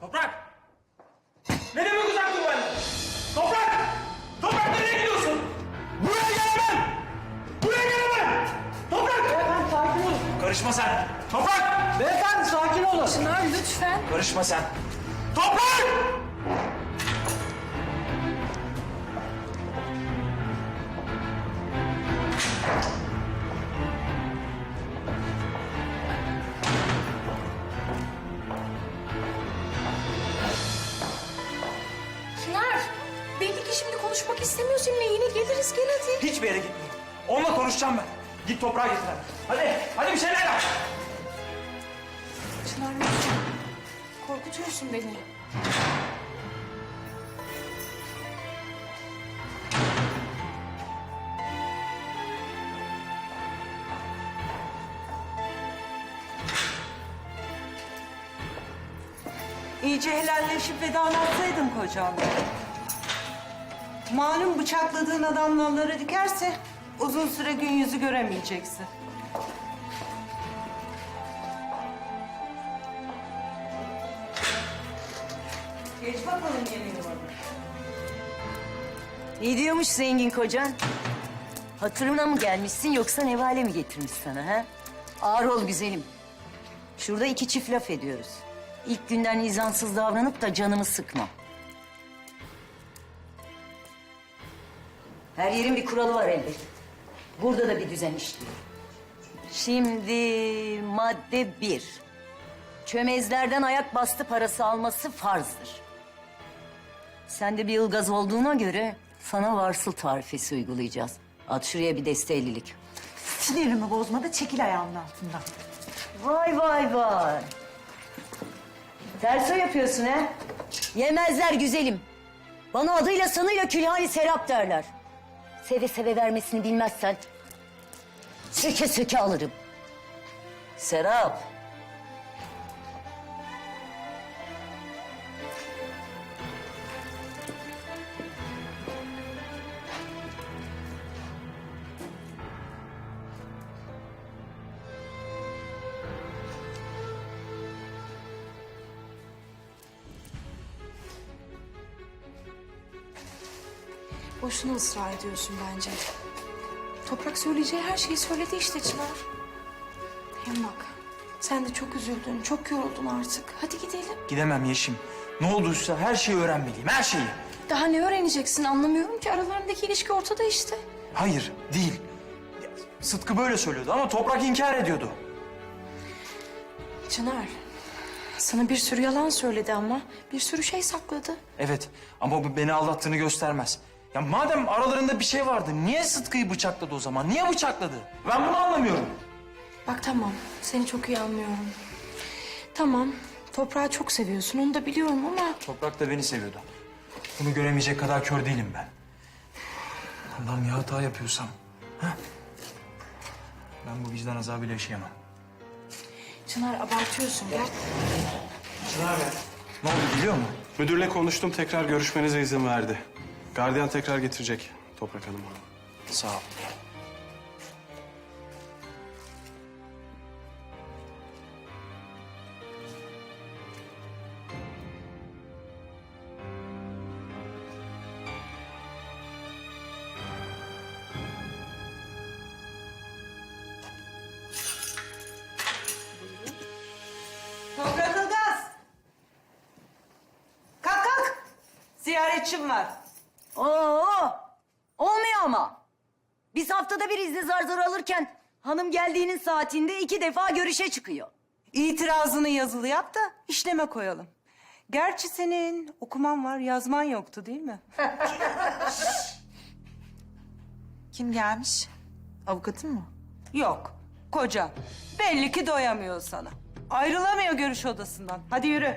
Toprak! Ne demek uzak dur benden? Toprak! Toprak nereye gidiyorsun? Buraya gelemem! Buraya gelemem! Toprak! Beyefendi sakin olun. Karışma sen! Toprak! Beyefendi sakin olun. Çınar lütfen. Karışma sen! Toprak! Ki şimdi konuşmak istemiyor seninle. Yine geliriz gel hadi. Hiçbir yere gitmiyorum. Onunla konuşacağım ben. Git toprağa getir hadi. Hadi, hadi bir şeyler yap. Çınar. Korkutuyorsun beni. İyice helalleşip vedalaşsaydın kocanla. Malum bıçakladığın adam nalları dikerse uzun süre gün yüzü göremeyeceksin. Geç bakalım yeni yuvana. Ne diyormuş zengin kocan? Hatırına mı gelmişsin yoksa nevale mi getirmiş sana ha? Ağır ol güzelim. Şurada iki çift laf ediyoruz. İlk günden izansız davranıp da canımı sıkma. Her yerin bir kuralı var elbet. Burada da bir düzen işliyor. Şimdi madde bir. Çömezlerden ayak bastı parası alması farzdır. Sen de bir ılgaz olduğuna göre sana varsıl tarifesi uygulayacağız. At şuraya bir desteylilik. Sinirimi bozma da çekil ayağımın altından. Vay vay vay. Terso yapıyorsun ha? Yemezler güzelim. Bana adıyla sanıyla külhani serap derler. Seve seve vermesini bilmezsen... ...söke söke alırım. Serap. Boşuna ısrar ediyorsun bence. Toprak söyleyeceği her şeyi söyledi işte Çınar. Hem bak sen de çok üzüldün, çok yoruldun artık. Hadi gidelim. Gidemem Yeşim. Ne olduysa her şeyi öğrenmeliyim, her şeyi. Daha ne öğreneceksin anlamıyorum ki aralarındaki ilişki ortada işte. Hayır, değil. Sıtkı böyle söylüyordu ama Toprak inkar ediyordu. Çınar sana bir sürü yalan söyledi ama bir sürü şey sakladı. Evet ama bu beni aldattığını göstermez. Ya madem aralarında bir şey vardı, niye Sıtkı'yı bıçakladı o zaman? Niye bıçakladı? Ben bunu anlamıyorum. Bak tamam seni çok iyi anlıyorum. Tamam toprağı çok seviyorsun onu da biliyorum ama Toprak da beni seviyordu. Bunu göremeyecek kadar kör değilim ben. Allah'ım ya hata yapıyorsam. Ha? Ben bu vicdan azabıyla yaşayamam. Çınar abartıyorsun gel. Çınar Bey. Ne oldu biliyor musun? Müdürle konuştum, tekrar görüşmenize izin verdi. Gardiyan tekrar getirecek Toprak Hanım'ı. Sağ ol. Toprak Ilgaz. Kalk kalk. Ziyaretçim var. Oo, olmuyor ama. Biz haftada bir izni zar zor alırken... ...hanım geldiğinin saatinde iki defa görüşe çıkıyor. İtirazını yazılı yap da işleme koyalım. Gerçi senin okuman var, yazman yoktu değil mi? Kim gelmiş? Avukatın mı? Yok, koca. Belli ki doyamıyor sana. Ayrılamıyor görüş odasından. Hadi yürü.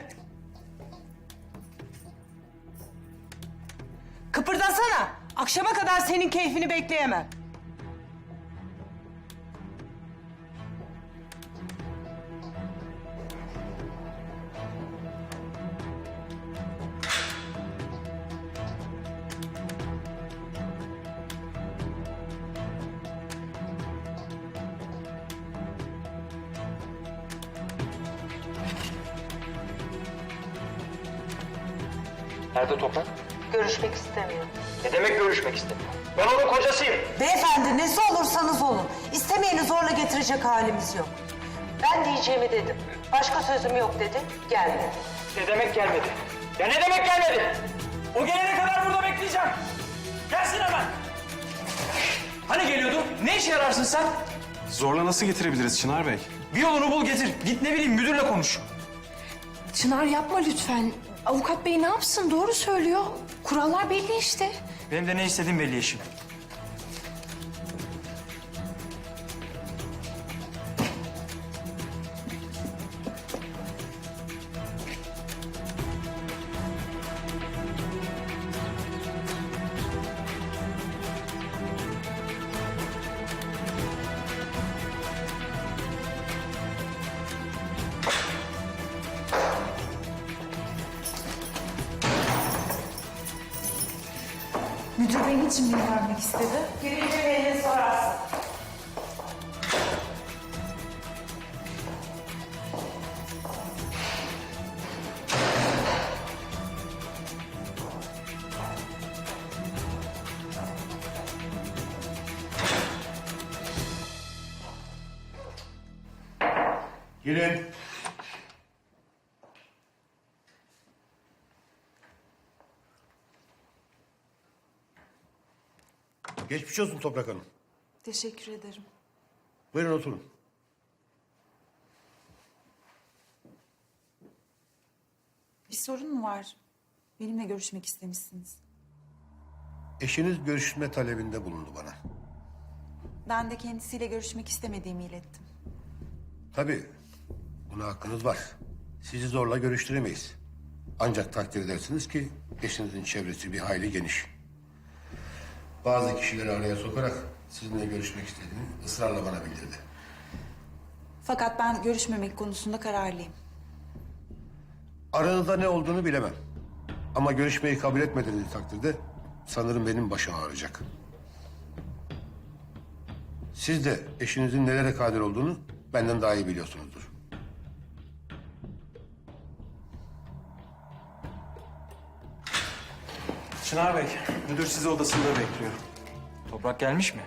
Akşama kadar senin keyfini bekleyemem. Nerede toprak? Görüşmek istemiyor. Ne demek görüşmek istemiyor? Ben onun kocasıyım. Beyefendi nesi olursanız olun. İstemeyeni zorla getirecek halimiz yok. Ben diyeceğimi dedim. Başka sözüm yok dedi. Geldi. Ne demek gelmedi? Ya ne demek gelmedi? O gelene kadar burada bekleyeceğim. Gelsin hemen. Hani geliyordu? Ne işe yararsın sen? Zorla nasıl getirebiliriz Çınar Bey? Bir yolunu bul getir. Git ne bileyim müdürle konuş. Çınar yapma lütfen. Avukat bey ne yapsın? Doğru söylüyor. Kurallar belli işte. Benim de ne istediğim belli Yeşim. Girin. Geçmiş olsun Toprak Hanım. Teşekkür ederim. Buyurun oturun. Bir sorun mu var? Benimle görüşmek istemişsiniz. Eşiniz görüşme talebinde bulundu bana. Ben de kendisiyle görüşmek istemediğimi ilettim. Tabii buna hakkınız var. Sizi zorla görüştüremeyiz. Ancak takdir edersiniz ki eşinizin çevresi bir hayli geniş. Bazı kişileri araya sokarak sizinle görüşmek istediğini ısrarla bana bildirdi. Fakat ben görüşmemek konusunda kararlıyım. Aranızda ne olduğunu bilemem. Ama görüşmeyi kabul etmediğiniz takdirde sanırım benim başım ağrıyacak. Siz de eşinizin nelere kadir olduğunu benden daha iyi biliyorsunuzdur. Çınar Bey, müdür sizi odasında bekliyor. Toprak gelmiş mi?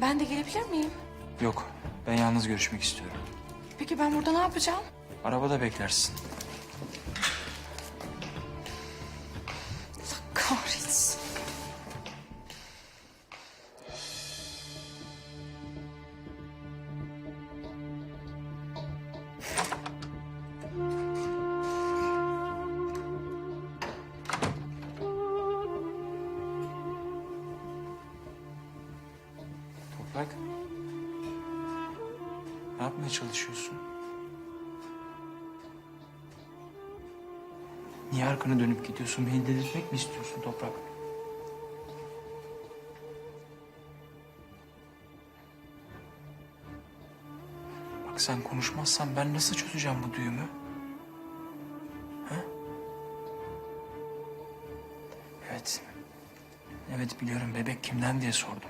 Ben de gelebilir miyim? Yok. Ben yalnız görüşmek istiyorum. Peki ben burada ne yapacağım? Arabada beklersin. Toprak. Ne yapmaya çalışıyorsun? Niye arkanı dönüp gidiyorsun? Beni delirtmek mi istiyorsun Toprak? Bak sen konuşmazsan ben nasıl çözeceğim bu düğümü? Ha? Evet. Evet biliyorum bebek kimden diye sordum.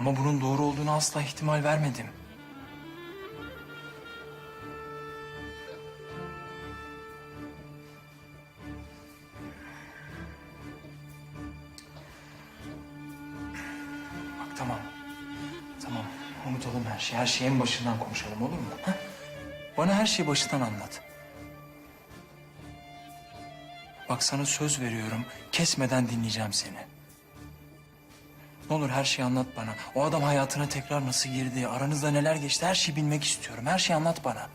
Ama bunun doğru olduğunu asla ihtimal vermedim. Bak tamam. Tamam. Unutalım her şeyi. Her şeyi en başından konuşalım olur mu? Ha? Bana her şeyi başından anlat. Bak sana söz veriyorum. Kesmeden dinleyeceğim seni. Ne olur her şeyi anlat bana. O adam hayatına tekrar nasıl girdi? Aranızda neler geçti? Her şeyi bilmek istiyorum. Her şeyi anlat bana.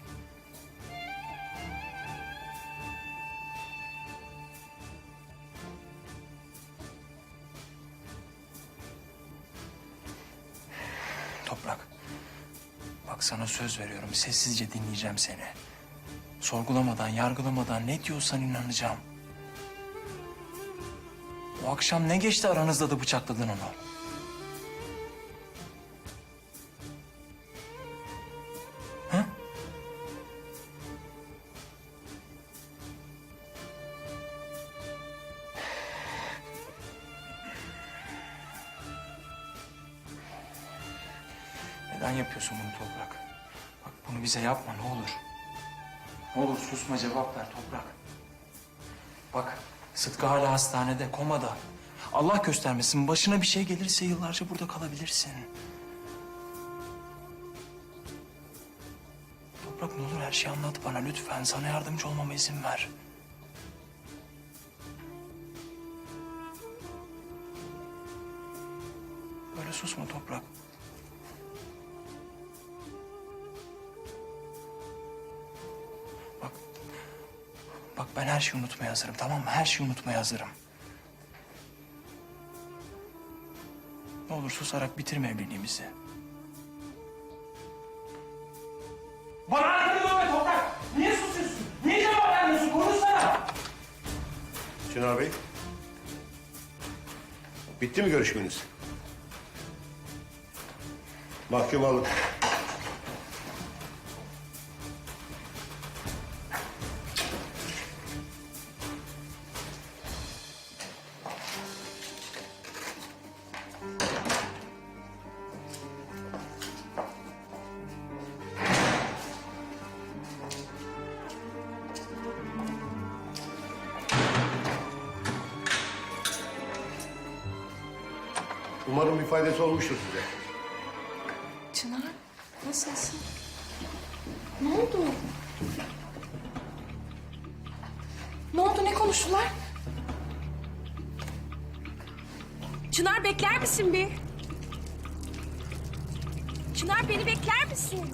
Toprak. Bak sana söz veriyorum. Sessizce dinleyeceğim seni. Sorgulamadan, yargılamadan ne diyorsan inanacağım. O akşam ne geçti aranızda da bıçakladın onu? Bunu bize yapma ne olur. Ne olur susma cevap ver Toprak. Bak Sıtkı hala hastanede, komada. Allah göstermesin başına bir şey gelirse yıllarca burada kalabilirsin. Toprak ne olur her şeyi anlat bana lütfen. Sana yardımcı olmama izin ver. Böyle susma Toprak. Ben her şeyi unutmaya hazırım tamam mı? Her şeyi unutmaya hazırım. Ne olur susarak bitirme evliliğimizi. Bana arkanı dönme Toprak! Niye susuyorsun? Niye cevap vermiyorsun? Konuşsana! Çınar Bey. Bitti mi görüşmeniz? Mahkum alın. Umarım bir faydası olmuştur size. Çınar nasılsın? Ne oldu? Ne oldu ne konuştular? Çınar bekler misin bir? Çınar beni bekler misin?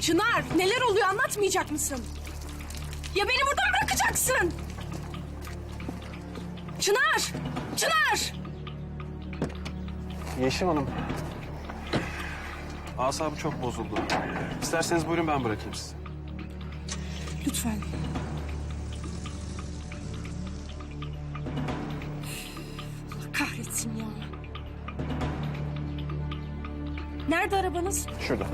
Çınar neler oluyor anlatmayacak mısın? Ya beni burada bırakacaksın? Çınar! Çınar! Yeşim Hanım. Asabı çok bozuldu. İsterseniz buyurun ben bırakayım sizi. Lütfen. Allah kahretsin ya. Nerede arabanız? Şurada.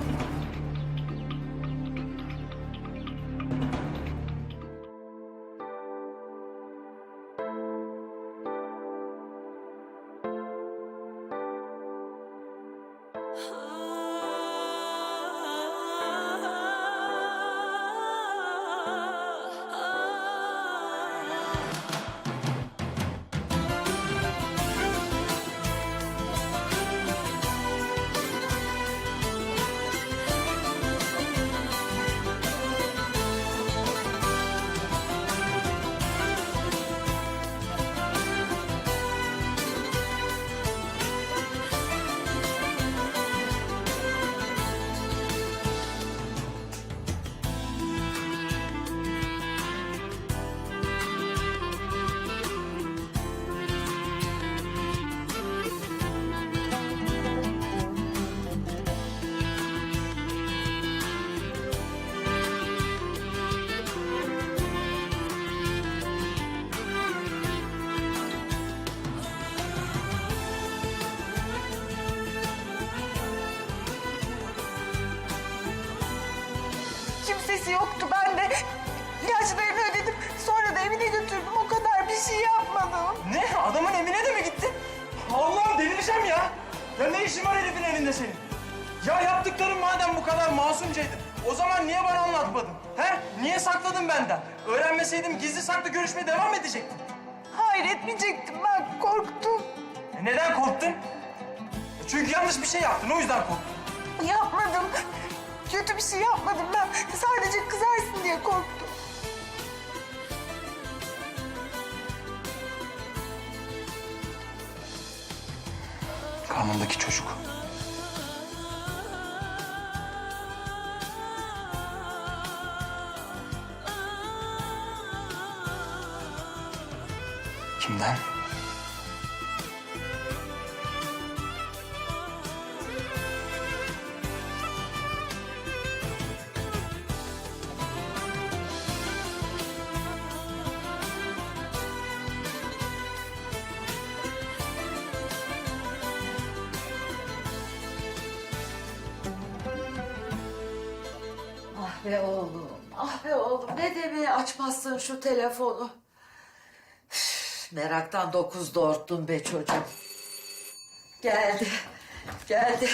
Kimsesi yoktu ben de. İlaçlarını ödedim. Sonra da evine götürdüm. O kadar bir şey yapmadım. Ne? Adamın evine de mi gittin? Allah'ım delireceğim ya. Ya ne işin var herifin evinde senin? Ya yaptıkların madem bu kadar masumcaydı. O zaman niye bana anlatmadın? He? Niye sakladın benden? Öğrenmeseydim gizli saklı görüşmeye devam edecektin. Hayır etmeyecektim ben. Korktum. E neden korktun? E Çünkü yanlış bir şey yaptın o yüzden korktun. Yapmadım. Kötü bir şey yapmadım ben. Sadece kızarsın diye korktum. Karnındaki çocuk. Kimden? Açmazsın şu telefonu? Üf, meraktan dokuz doğurttun be çocuğum. Geldi, geldi.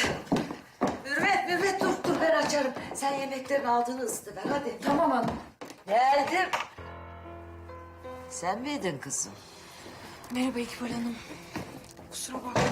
Mürvet, Mürvet dur, dur ben açarım. Sen yemeklerin altını ısıtıver hadi. Tamam hanım. Geldim. Sen miydin kızım? Merhaba İkbal Hanım. Kusura bakmayın.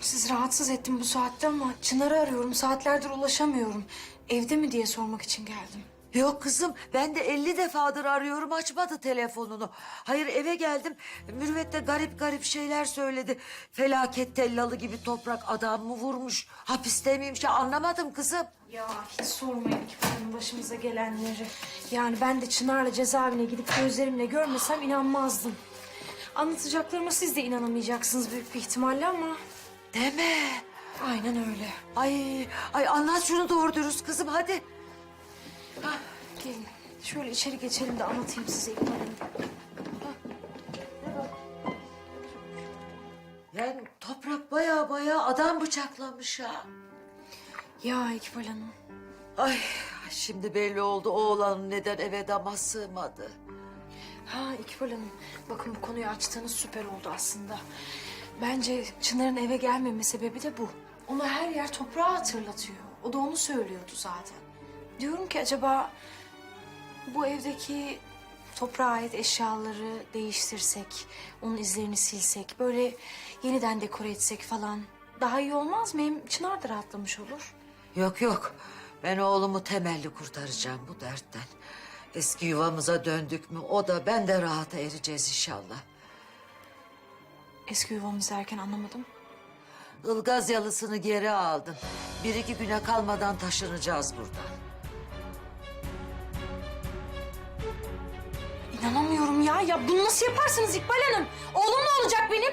Siz rahatsız ettim bu saatte ama Çınar'ı arıyorum. Saatlerdir ulaşamıyorum. Evde mi diye sormak için geldim. Yok kızım ben de 50 defadır arıyorum açmadı telefonunu. Hayır eve geldim Mürvet de garip garip şeyler söyledi. Felaket tellalı gibi toprak adam mı vurmuş hapiste miymiş ya anlamadım kızım. Ya hiç sormayın İkbal Hanım başımıza gelenleri. Yani ben de Çınar'la cezaevine gidip gözlerimle görmesem inanmazdım. Anlatacaklarıma siz de inanamayacaksınız büyük bir ihtimalle ama... Deme. Aynen öyle. Ay, ay anlat şunu doğru dürüst kızım hadi. Gelin şöyle içeri geçelim de anlatayım size İkbal Hanım. Yani toprak baya baya adam bıçaklamış ha. Ya İkbal Hanım. Ay şimdi belli oldu oğlanın neden eve dama sığmadı. Ha İkbal Hanım, bakın bu konuyu açtığınız süper oldu aslında. Bence Çınar'ın eve gelmeme sebebi de bu. Ona her yer toprağı hatırlatıyor. O da onu söylüyordu zaten. Diyorum ki acaba bu evdeki toprağa ait eşyaları değiştirsek, onun izlerini silsek, böyle yeniden dekore etsek falan daha iyi olmaz mı? Hem Çınar da rahatlamış olur. Yok yok ben oğlumu temelli kurtaracağım bu dertten. Eski yuvamıza döndük mü o da ben de rahata ereceğiz inşallah. Eski yuvamız derken anlamadım. Ilgaz yalısını geri aldım. Bir iki güne kalmadan taşınacağız buradan. İnanamıyorum ya. Ya bunu nasıl yaparsınız İkbal Hanım? Oğlum ne olacak benim?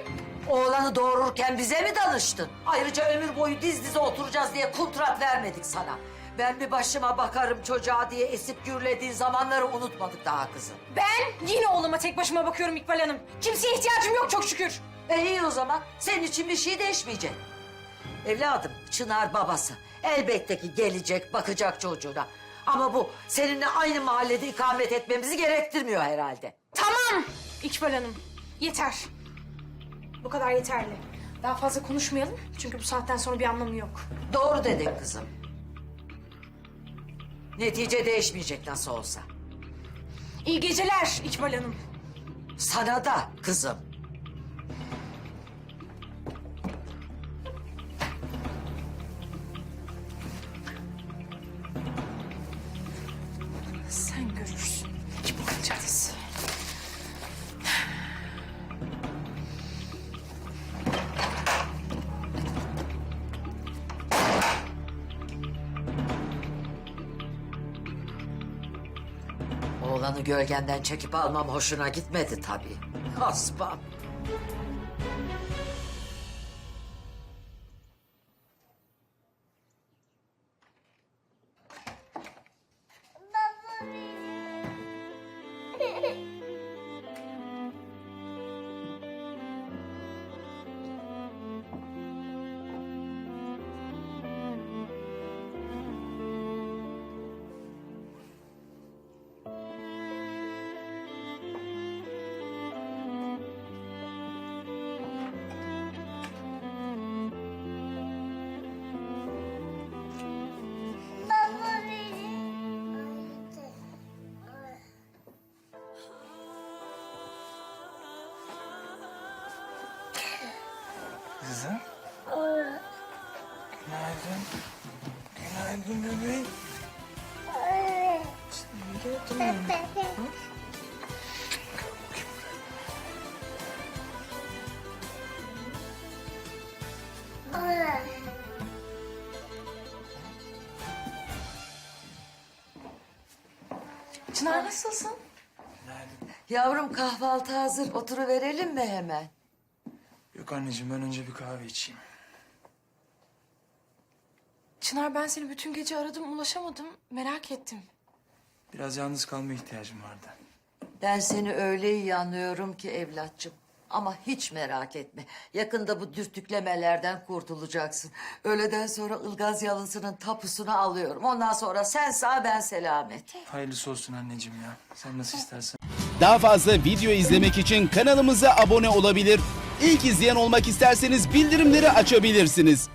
Oğlanı doğururken bize mi danıştın? Ayrıca ömür boyu diz dize oturacağız diye kontrat vermedik sana. Ben bir başıma bakarım çocuğa diye esip gürlediğin zamanları unutmadık daha kızım. Ben yine oğluma tek başıma bakıyorum İkbal Hanım. Kimseye ihtiyacım yok çok şükür. E iyi o zaman. Senin için bir şey değişmeyecek. Evladım, Çınar babası. Elbette ki gelecek, bakacak çocuğuna. Ama bu seninle aynı mahallede ikamet etmemizi gerektirmiyor herhalde. Tamam İkbal Hanım. Yeter. Bu kadar yeterli. Daha fazla konuşmayalım. Çünkü bu saatten sonra bir anlamı yok. Doğru dedin kızım. Netice değişmeyecek nasıl olsa. İyi geceler İkbal Hanım. Sana da kızım. Oğlanı gölgenden çekip almam hoşuna gitmedi tabii. Haspam. Nasılsın? Yavrum kahvaltı hazır. Oturuverelim mi hemen? Yok anneciğim ben önce bir kahve içeyim. Çınar ben seni bütün gece aradım ulaşamadım. Merak ettim. Biraz yalnız kalmaya ihtiyacım vardı. Ben seni öyle iyi anlıyorum ki evlatçım. Ama hiç merak etme. Yakında bu dürtüklemelerden kurtulacaksın. Öğleden sonra Ilgaz Yalısı'nın tapusunu alıyorum. Ondan sonra sen sağ ben selamet. Hayırlısı olsun anneciğim ya. Sen nasıl istersen. Daha fazla video izlemek için kanalımıza abone olabilir. İlk izleyen olmak isterseniz bildirimleri açabilirsiniz.